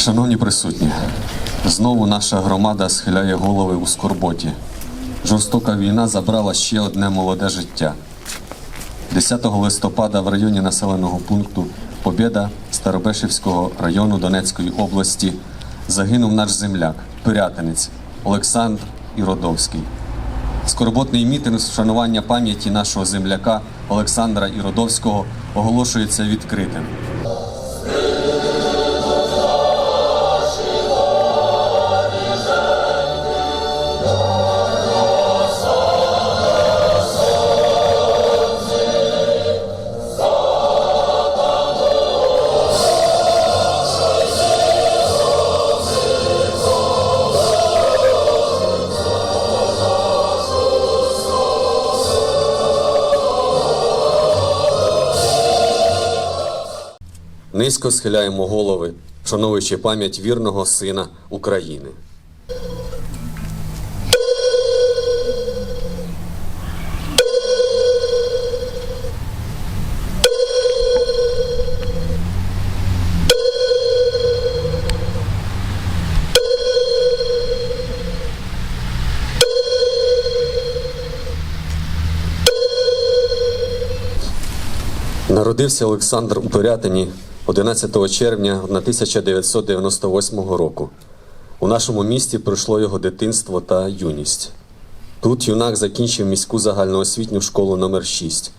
Шановні присутні, знову наша громада схиляє голови у скорботі. Жорстока війна забрала ще одне молоде життя. 10 листопада в районі населеного пункту Побєда Старобешівського району Донецької області загинув наш земляк, пирятинець Олександр Іродовський. Скорботний мітинг з вшанування пам'яті нашого земляка Олександра Іродовського оголошується відкритим. Низько схиляємо голови, вшановуючи пам'ять вірного сина України. Народився Олександр у Пирятині 11 червня 1998 року. У нашому місті пройшло його дитинство та юність. Тут юнак закінчив міську загальноосвітню школу номер 6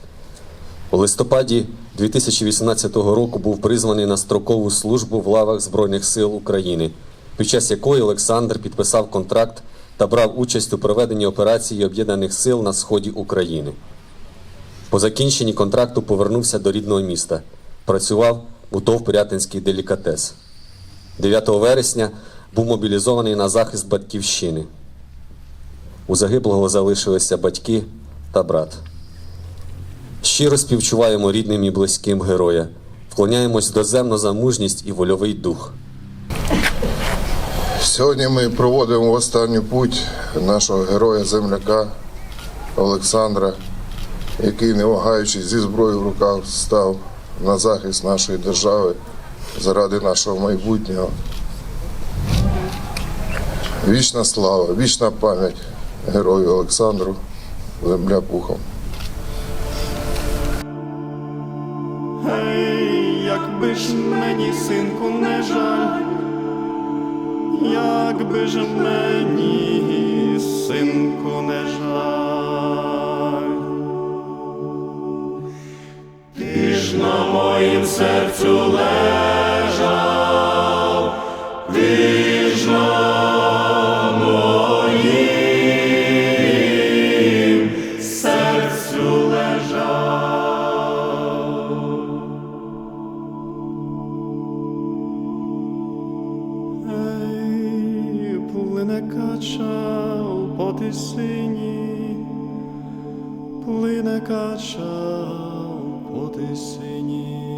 У листопаді 2018 року був призваний на строкову службу в лавах Збройних сил України, під час якої Олександр підписав контракт та брав участь у проведенні операції Об'єднаних сил на сході України. По закінченні контракту повернувся до рідного міста. Працював у ТОВ Пирятинський делікатес. 9 вересня був мобілізований на захист батьківщини. У загиблого залишилися батьки та брат. Щиро співчуваємо рідним і близьким героя, вклоняємось доземно за мужність і вольовий дух. Сьогодні ми проводимо в останню путь нашого героя земляка Олександра, який, не вагаючись зі зброєю в руках, став на захист нашої держави заради нашого майбутнього. Вічна слава, вічна пам'ять герою Олександру, земля пухом. Гей, якби ж мені, синку, не жаль, якби ж мені, синку, не жаль. Ти ж на моїм серцю лежав, віжно моїм серцю лежав. Ей, плине кача по тисині, плине кача. Ти синій